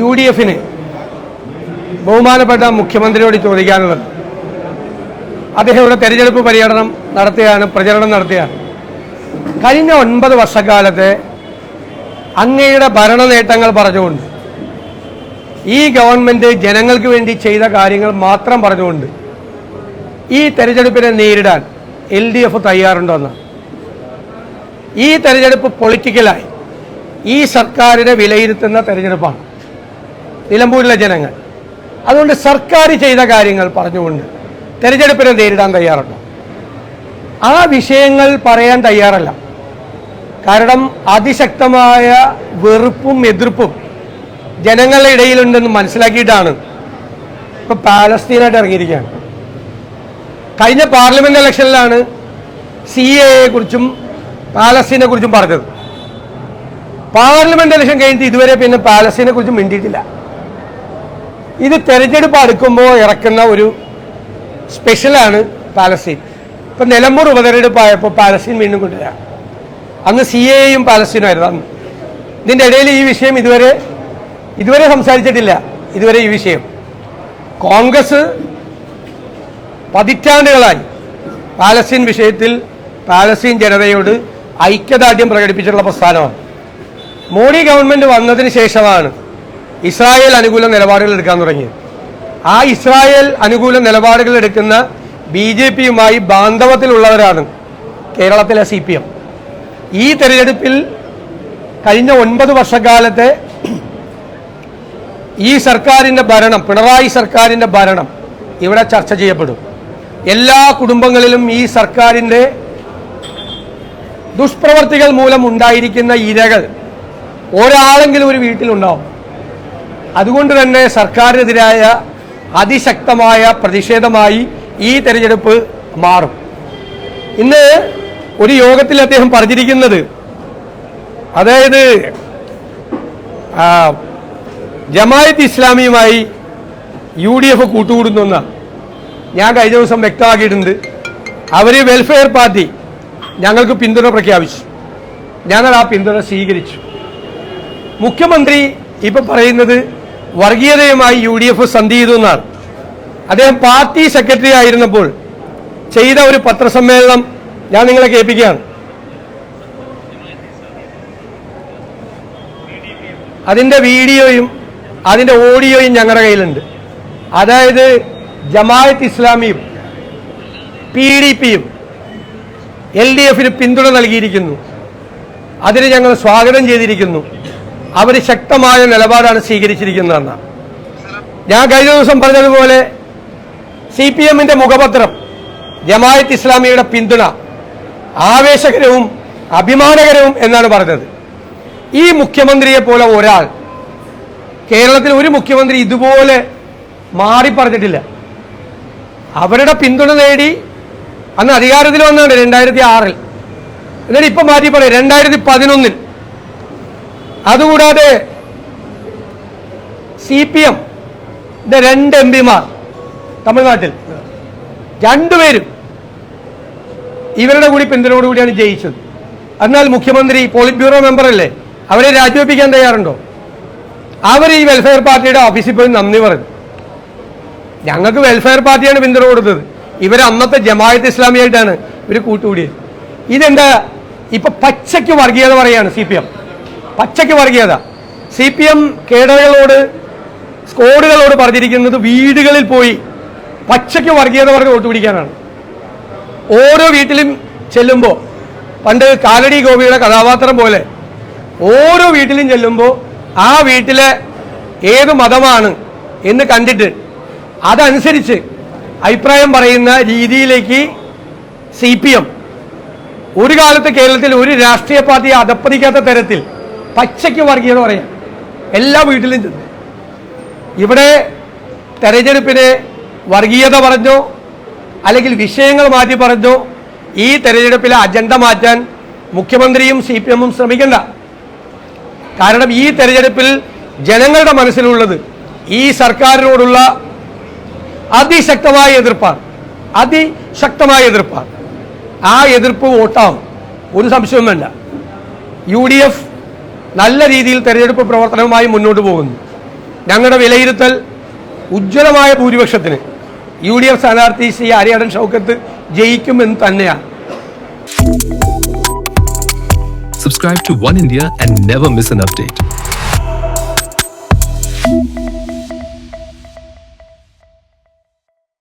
U D എഫിന് ബഹുമാനപ്പെട്ട മുഖ്യമന്ത്രിയോട് ചോദിക്കാനുള്ളത്. അദ്ദേഹം ഇവിടെ തെരഞ്ഞെടുപ്പ് പര്യടനം നടത്തുകയാണ് പ്രചരണം നടത്തുകയാണ്. കഴിഞ്ഞ ഒൻപത് വർഷക്കാലത്തെ അങ്ങയുടെ ഭരണ നേട്ടങ്ങൾ പറഞ്ഞുകൊണ്ട് ഈ ഗവൺമെന്റ് ജനങ്ങൾക്ക് വേണ്ടി ചെയ്ത കാര്യങ്ങൾ മാത്രം പറഞ്ഞുകൊണ്ട് ഈ തെരഞ്ഞെടുപ്പിനെ നേരിടാൻ എൽ ഡി എഫ് തയ്യാറുണ്ടോന്ന്. ഈ തെരഞ്ഞെടുപ്പ് പൊളിറ്റിക്കലായി ഈ സർക്കാരിനെ വിലയിരുത്തുന്ന തെരഞ്ഞെടുപ്പാണ്. നിലമ്പൂരിലെ ജനങ്ങൾ. അതുകൊണ്ട് സർക്കാർ ചെയ്ത കാര്യങ്ങൾ പറഞ്ഞുകൊണ്ട് തെരഞ്ഞെടുപ്പിനെ നേരിടാൻ തയ്യാറുണ്ടോ. ആ വിഷയങ്ങൾ പറയാൻ തയ്യാറല്ല. കാരണം അതിശക്തമായ വെറുപ്പും എതിർപ്പും ജനങ്ങളുടെ ഇടയിലുണ്ടെന്ന് മനസ്സിലാക്കിയിട്ടാണ് ഇപ്പൊ പാലസ്തീനായിട്ട് ഇറങ്ങിയിരിക്കുകയാണ്. കഴിഞ്ഞ പാർലമെന്റ് ഇലക്ഷനിലാണ് സി എയെ കുറിച്ചും പാലസ്തീനെ കുറിച്ചും പറഞ്ഞത്. പാർലമെന്റ് ഇലക്ഷൻ കഴിഞ്ഞിട്ട് ഇതുവരെ പിന്നെ പാലസ്തീനെ കുറിച്ച് മിണ്ടിയിട്ടില്ല. ഇത് തെരഞ്ഞെടുപ്പ് അടുക്കുമ്പോൾ ഇറക്കുന്ന ഒരു സ്പെഷ്യലാണ് പാലസ്തീൻ ഇപ്പൊ നിലമ്പൂർ ഉപതെരഞ്ഞെടുപ്പായപ്പോൾ പാലസ്തീൻ വീണ്ടും കൊണ്ടുവരാം. അന്ന് സി എയും പാലസ്തീനും ആയിരുന്നു. അന്ന് ഇതിന്റെ ഇടയിൽ ഈ വിഷയം ഇതുവരെ ഇതുവരെ സംസാരിച്ചിട്ടില്ല. ഇതുവരെ ഈ വിഷയം. കോൺഗ്രസ് പതിറ്റാണ്ടുകളായി പാലസ്തീൻ വിഷയത്തിൽ പാലസ്തീൻ ജനതയോട് ഐക്യദാർഢ്യം പ്രകടിപ്പിച്ചിട്ടുള്ള പ്രസ്ഥാനമാണ്. മോഡി ഗവൺമെന്റ് വന്നതിന് ശേഷമാണ് ഇസ്രായേൽ അനുകൂല നിലപാടുകൾ എടുക്കാൻ തുടങ്ങി. ആ ഇസ്രായേൽ അനുകൂല നിലപാടുകൾ എടുക്കുന്ന ബി ജെ പിയുമായി ബാന്ധവത്തിലുള്ളവരാണ് കേരളത്തിലെ സി പി എം. ഈ തെരഞ്ഞെടുപ്പിൽ കഴിഞ്ഞ ഒൻപത് വർഷക്കാലത്തെ ഈ സർക്കാരിന്റെ ഭരണം പിണറായി സർക്കാരിന്റെ ഭരണം ഇവിടെ ചർച്ച ചെയ്യപ്പെടും. എല്ലാ കുടുംബങ്ങളിലും ഈ സർക്കാരിന്റെ ദുഷ്പ്രവർത്തികൾ മൂലം ഉണ്ടായിരിക്കുന്ന ഇരകൾ ഒരാളെങ്കിലും ഒരു വീട്ടിലുണ്ടാവും. അതുകൊണ്ട് തന്നെ സർക്കാരിനെതിരായ അതിശക്തമായ പ്രതിഷേധമായി ഈ തെരഞ്ഞെടുപ്പ് മാറും. ഇന്ന് ഒരു യോഗത്തിൽ അദ്ദേഹം പറഞ്ഞിരിക്കുന്നത് അതായത് ജമായത്ത് ഇസ്ലാമിയുമായി യു ഡി എഫ് കൂട്ടുകൂടുന്ന ഞാൻ കഴിഞ്ഞ ദിവസം വ്യക്തമാക്കിയിട്ടുണ്ട്. അവർ വെൽഫെയർ പാർട്ടി ഞങ്ങൾക്ക് പിന്തുണ പ്രഖ്യാപിച്ചു. ഞങ്ങൾ ആ പിന്തുണ സ്വീകരിച്ചു. മുഖ്യമന്ത്രി ഇപ്പം പറയുന്നത് വർഗീയതയുമായി യു ഡി എഫ് സന്ധി ചെയ്തു എന്നാണ്. അദ്ദേഹം പാർട്ടി സെക്രട്ടറി ആയിരുന്നപ്പോൾ ചെയ്ത ഒരു പത്രസമ്മേളനം ഞാൻ നിങ്ങളെ കേൾപ്പിക്കുകയാണ്. അതിന്റെ വീഡിയോയും അതിന്റെ ഓഡിയോയും ഞങ്ങളുടെ കയ്യിലുണ്ട്. അതായത് ജമായത്ത് ഇസ്ലാമിയും പി ഡി പിയും എൽ ഡി എഫിന് പിന്തുണ നൽകിയിരിക്കുന്നു. അതിന് ഞങ്ങൾ സ്വാഗതം ചെയ്തിരിക്കുന്നു. അവർ ശക്തമായ നിലപാടാണ് സ്വീകരിച്ചിരിക്കുന്നതെന്ന്. ഞാൻ കഴിഞ്ഞ ദിവസം പറഞ്ഞതുപോലെ സി പി എമ്മിന്റെ മുഖപത്രം ജമായത്ത് ഇസ്ലാമിയുടെ പിന്തുണ ആവേശകരവും അഭിമാനകരവും എന്നാണ് പറഞ്ഞത്. ഈ മുഖ്യമന്ത്രിയെ പോലെ ഒരാൾ കേരളത്തിൽ ഒരു മുഖ്യമന്ത്രി ഇതുപോലെ മാറി പറഞ്ഞിട്ടില്ല. അവരുടെ പിന്തുണ നേടി അന്ന് അധികാരത്തിൽ വന്നാണ് രണ്ടായിരത്തി ആറിൽ. എന്നിട്ട് ഇപ്പൊ മാറ്റി പറയും രണ്ടായിരത്തി പതിനൊന്നിൽ അതുകൂടാതെ സി പി എം രണ്ട് എം പിമാർ തമിഴ്നാട്ടിൽ. രണ്ടുപേരും ഇവരുടെ കൂടി പിന്തുണയോടുകൂടിയാണ് ജയിച്ചത്. എന്നാൽ മുഖ്യമന്ത്രി പോളിറ്റ് ബ്യൂറോ മെമ്പറല്ലേ അവരെ രാജിവെപ്പിക്കാൻ തയ്യാറുണ്ടോ? അവർ ഈ വെൽഫെയർ പാർട്ടിയുടെ ഓഫീസിൽ പോയി നന്ദി പറഞ്ഞു ഞങ്ങൾക്ക് വെൽഫെയർ പാർട്ടിയാണ് പിന്തുണ കൊടുത്തത്. ഇവർ അന്നത്തെ ജമായത്ത് ഇസ്ലാമിയായിട്ടാണ് ഇവർ കൂട്ടുകൂടിയത്. ഇതെന്താ? ഇപ്പൊ പച്ചയ്ക്ക് വർഗീയത പറയാണ് സി പി എം പച്ചയ്ക്ക് വർഗീയത സി പി എം കേഡറുകളോട് സ്കോഡുകളോട് പറഞ്ഞിരിക്കുന്നത് വീടുകളിൽ പോയി പച്ചയ്ക്ക് വർഗീയത പറഞ്ഞ് വോട്ട് പിടിക്കാനാണ്. ഓരോ വീട്ടിലും ചെല്ലുമ്പോൾ പണ്ട് കാലടി ഗോപിയുടെ കഥാപാത്രം പോലെ ഓരോ വീട്ടിലും ചെല്ലുമ്പോൾ ആ വീട്ടിലെ ഏത് മതമാണ് എന്ന് കണ്ടിട്ട് അതനുസരിച്ച് അഭിപ്രായം പറയുന്ന രീതിയിലേക്ക് സി പി എം ഒരു കാലത്ത് കേരളത്തിൽ ഒരു രാഷ്ട്രീയ പാർട്ടിയെ അധപ്പതിക്കാത്ത തരത്തിൽ പച്ചയ്ക്ക് വർഗീയത പറയാം. എല്ലാ വീട്ടിലും ചെന്ന്. ഇവിടെ തെരഞ്ഞെടുപ്പിന് വർഗീയത പറഞ്ഞോ അല്ലെങ്കിൽ വിഷയങ്ങൾ മാറ്റി പറഞ്ഞോ ഈ തെരഞ്ഞെടുപ്പിലെ അജണ്ട മാറ്റാൻ മുഖ്യമന്ത്രിയും സി പി എമ്മും ശ്രമിക്കണ്ട. കാരണം ഈ തെരഞ്ഞെടുപ്പിൽ ജനങ്ങളുടെ മനസ്സിലുള്ളത് ഈ സർക്കാരിനോടുള്ള അതിശക്തമായ എതിർപ്പാണ്. അതിശക്തമായ എതിർപ്പാണ്. ആ എതിർപ്പ് വോട്ടാവും. ഒരു വേണ്ട യു ഡി എഫ് നല്ല രീതിയിൽ തെരഞ്ഞെടുപ്പ് പ്രവർത്തനവുമായി മുന്നോട്ട് പോകുന്നു. ഞങ്ങളുടെ വിലയിരുത്തൽ ഉജ്ജ്വലമായ ഭൂരിപക്ഷത്തിന്. യു ഡി എഫ് സ്ഥാനാർത്ഥി ശ്രീ ആര്യാടൻ ഷൗക്കത്ത് ജയിക്കുമെന്ന് തന്നെയാണ്. Subscribe to One India and never miss an update.